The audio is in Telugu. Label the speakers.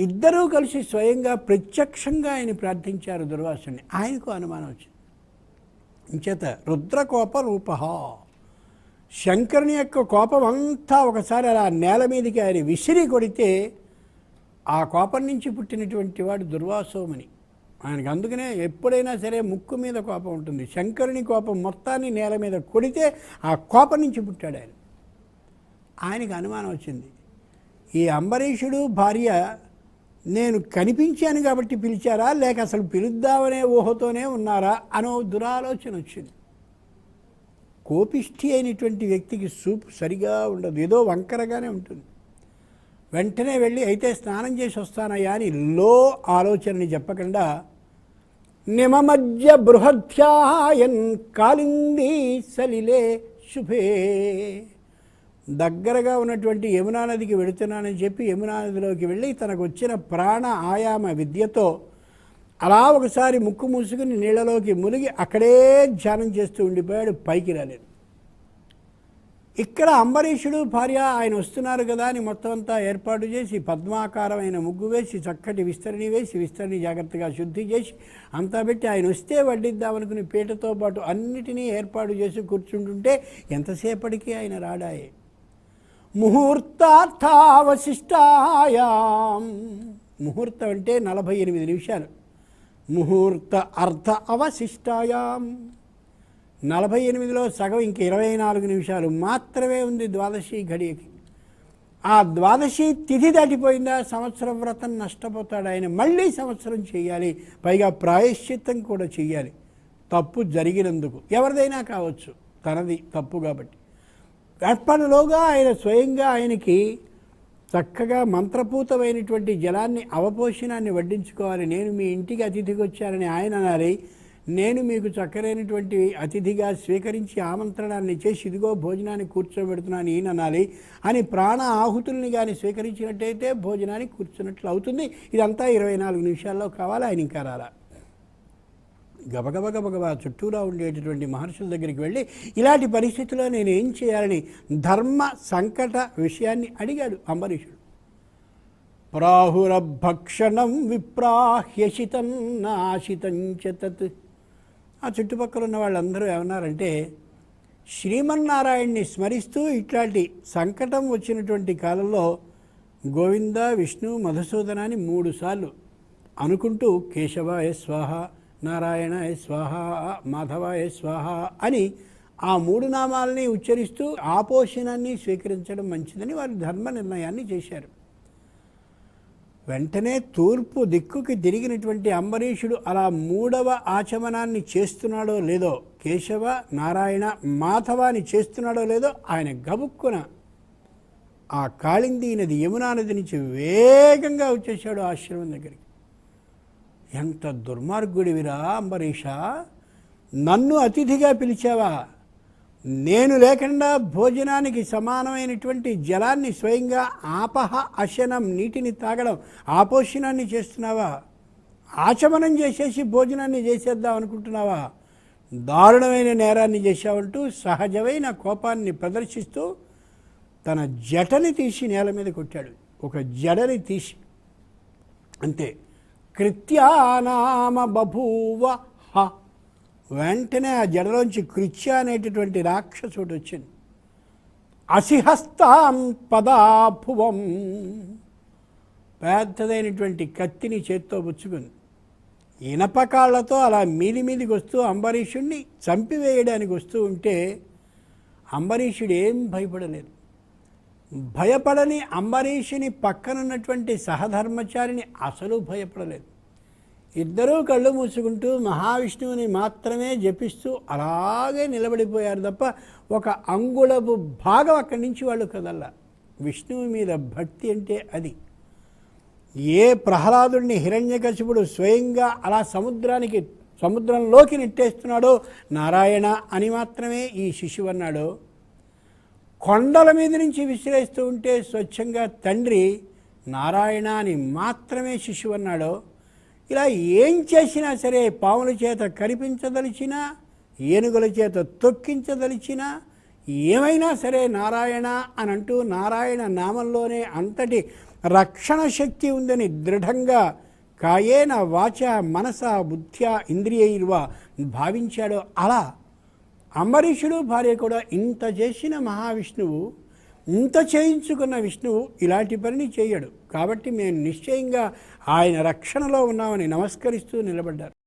Speaker 1: ఇద్దరూ కలిసి స్వయంగా ప్రత్యక్షంగా ఆయన ప్రార్థించారు దుర్వాసుని. ఆయనకు అనుమానం వచ్చింది. ఇంచేత రుద్రకోప రూప శంకరుని యొక్క కోపం అంతా ఒకసారి అలా నేల మీదకి ఆయన విసిరి కొడితే ఆ కోపం నుంచి పుట్టినటువంటి వాడు దుర్వాసోమని. ఆయనకు అందుకనే ఎప్పుడైనా సరే ముక్కు మీద కోపం ఉంటుంది. శంకరుని కోపం మొత్తాన్ని నేల మీద కొడితే ఆ కోపం నుంచి పుట్టాడు ఆయన. ఆయనకు అనుమానం వచ్చింది. ఈ అంబరీషుడు భార్య నేను కనిపించాను కాబట్టి పిలిచారా? లేక అసలు పిలుద్దామనే ఊహతోనే ఉన్నారా? అనో దురాలోచన వచ్చింది. కోపిష్ఠి అయినటువంటి వ్యక్తికి సూప్ సరిగా ఉండదు. ఏదో వంకరగానే ఉంటుంది. వెంటనే వెళ్ళి అయితే స్నానం చేసి వస్తానయ్యా అని లో ఆలోచనని చెప్పకుండా నిమమజ్జ బృహధ్యాయన్ కాలింది సలిలే శుభే దగ్గరగా ఉన్నటువంటి యమునా నదికి వెళుతున్నానని చెప్పి యమునా నదిలోకి వెళ్ళి తనకు వచ్చిన ప్రాణ ఆయామ విద్యతో అలా ఒకసారి ముక్కు మూసుకుని నీళ్ళలోకి మునిగి అక్కడే ధ్యానం చేస్తూ ఉండిపోయాడు. పైకి రాలేదు. ఇక్కడ అంబరీషుడు భార్య ఆయన వస్తున్నారు కదా అని మొత్తం అంతా ఏర్పాటు చేసి పద్మాకారమైన ముగ్గు వేసి చక్కటి విస్తరణి వేసి విస్తరణి జాగ్రత్తగా శుద్ధి చేసి అంతా పెట్టి ఆయన వస్తే వడ్డిద్దామనుకుని పీటతో పాటు అన్నిటినీ ఏర్పాటు చేసి కూర్చుంటుంటే ఎంతసేపటికి ఆయన రాడాయే? ముహూర్తార్థావశిష్టాయాం. ముహూర్తం అంటే నలభై ఎనిమిది నిమిషాలు. ముహూర్త అర్థ అవశిష్టాయాం. నలభై ఎనిమిదిలో సగం ఇంక ఇరవై నాలుగు నిమిషాలు మాత్రమే ఉంది ద్వాదశి ఘడియకి. ఆ ద్వాదశి తిథి దాటిపోయిందా? సంవత్సరం వ్రతం నష్టపోతాడు ఆయన. మళ్ళీ సంవత్సరం చేయాలి. పైగా ప్రాయశ్చిత్తం కూడా చేయాలి. తప్పు జరిగినందుకు. ఎవరిదైనా కావచ్చు. తనది తప్పు కాబట్టి. అప్పటిలోగా ఆయన స్వయంగా ఆయనకి చక్కగా మంత్రపూతమైనటువంటి జలాన్ని అవపోషణాన్ని వడ్డించుకోవాలి. నేను మీ ఇంటికి అతిథికి వచ్చానని ఆయన అనాలి నేను మీకు చక్కరైనటువంటి అతిథిగా స్వీకరించి ఆమంత్రణాన్ని చేసి ఇదిగో భోజనాన్ని కూర్చోబెడుతున్నాను ఈయన అనాలి అని ప్రాణ ఆహుతుల్ని కానీ స్వీకరించినట్టయితే భోజనానికి కూర్చున్నట్లు అవుతుంది. ఇదంతా ఇరవై నాలుగు నిమిషాల్లో కావాలి. ఆయన ఇంకా రాలా. గబగబ గబగబా చుట్టూరా ఉండేటటువంటి మహర్షుల దగ్గరికి వెళ్ళి ఇలాంటి పరిస్థితిలో నేను ఏం చేయాలని ధర్మ సంకట విషయాన్ని అడిగాడు అంబరీషుడు. ప్రాహురభక్షణం విప్రాహ్యశితం నాశితం చ ఆ చుట్టుపక్కల ఉన్న వాళ్ళందరూ ఏమన్నారంటే శ్రీమన్నారాయణ్ణి స్మరిస్తూ ఇట్లాంటి సంకటం వచ్చినటువంటి కాలంలో గోవింద విష్ణు మధుసూదనాన్ని మూడుసార్లు అనుకుంటూ కేశవాయ స్వాహ నారాయణ స్వాహ మాధవ స్వాహ అని ఆ మూడు నామాలని ఉచ్చరిస్తూ ఆపోషణాన్ని స్వీకరించడం మంచిదని వారు ధర్మ నిర్ణయాన్ని చేశారు. వెంటనే తూర్పు దిక్కుకి తిరిగినటువంటి అంబరీషుడు అలా మూడవ ఆచమనాన్ని చేస్తున్నాడో లేదో కేశవ నారాయణ మాధవాని చేస్తున్నాడో లేదో ఆయన గబుక్కున ఆ కాళింది నది యమునా నది నుంచి వేగంగా వచ్చేసాడు ఆశ్రమం దగ్గరికి. ఎంత దుర్మార్గుడివిరా అంబరీష? నన్ను అతిథిగా పిలిచావా? నేను లేకుండా భోజనానికి సమానమైనటువంటి జలాన్ని స్వయంగా ఆపహ అశనం నీటిని తాగడం ఆపోషణాన్ని చేస్తున్నావా? ఆచమనం చేసేసి భోజనాన్ని చేసేద్దాం అనుకుంటున్నావా? దారుణమైన నేరాన్ని చేశావంటూ సహజమైన కోపాన్ని ప్రదర్శిస్తూ తన జటని తీసి నేల మీద కొట్టాడు. ఒక జడని తీసి. అంతే. కృత్యానామ బభూవ హ. వెంటనే ఆ జడలోంచి కృత్య అనేటటువంటి రాక్షసుడు వచ్చింది. అసిహస్తాం పదాభువం. పెద్దదైనటువంటి కత్తిని చేత్తో పుచ్చుకుంది. ఇనపకాళ్ళతో అలా మీది మీదికి వస్తూ అంబరీషుణ్ణి చంపివేయడానికి వస్తూ ఉంటే అంబరీషుడు ఏం భయపడలేదు. భయపడని అంబరీషుని పక్కనున్నటువంటి సహధర్మచారిని అసలు భయపడలేదు. ఇద్దరూ కళ్ళు మూసుకుంటూ మహావిష్ణువుని మాత్రమే జపిస్తూ అలాగే నిలబడిపోయారు తప్ప ఒక అంగుళపు భాగం అక్కడి నుంచి వాళ్ళు కదల్లా. విష్ణువు మీద భక్తి అంటే అది. ఏ ప్రహ్లాదుడిని హిరణ్యకశిపుడు స్వయంగా అలా సముద్రానికి సముద్రంలోకి నెట్టేస్తున్నాడో నారాయణ అని మాత్రమే ఈ శిశువు అన్నాడు. కొండల మీద నుంచి విసిరేస్తూ ఉంటే స్వచ్ఛంగా తండ్రి నారాయణ అని మాత్రమే శిశువు అన్నాడో. ఇలా ఏం చేసినా సరే పాముల చేత కనిపించదలిచినా ఏనుగుల చేత తొక్కించదలిచినా ఏమైనా సరే నారాయణ అని అంటూ నారాయణ నామంలోనే అంతటి రక్షణ శక్తి ఉందని దృఢంగా కాయేన వాచ మనస బుద్ధ్య ఇంద్రియైర్వ భావించాడో అలా అంబరీషుడు భార్య కూడా ఇంత చేసిన మహావిష్ణువు ఇంత చేయించుకున్న విష్ణువు ఇలాంటి పనిని చేయడు. కాబట్టి మేము నిశ్చయంగా ఆయన రక్షణలో ఉన్నామని నమస్కరిస్తూ నిలబడ్డారు.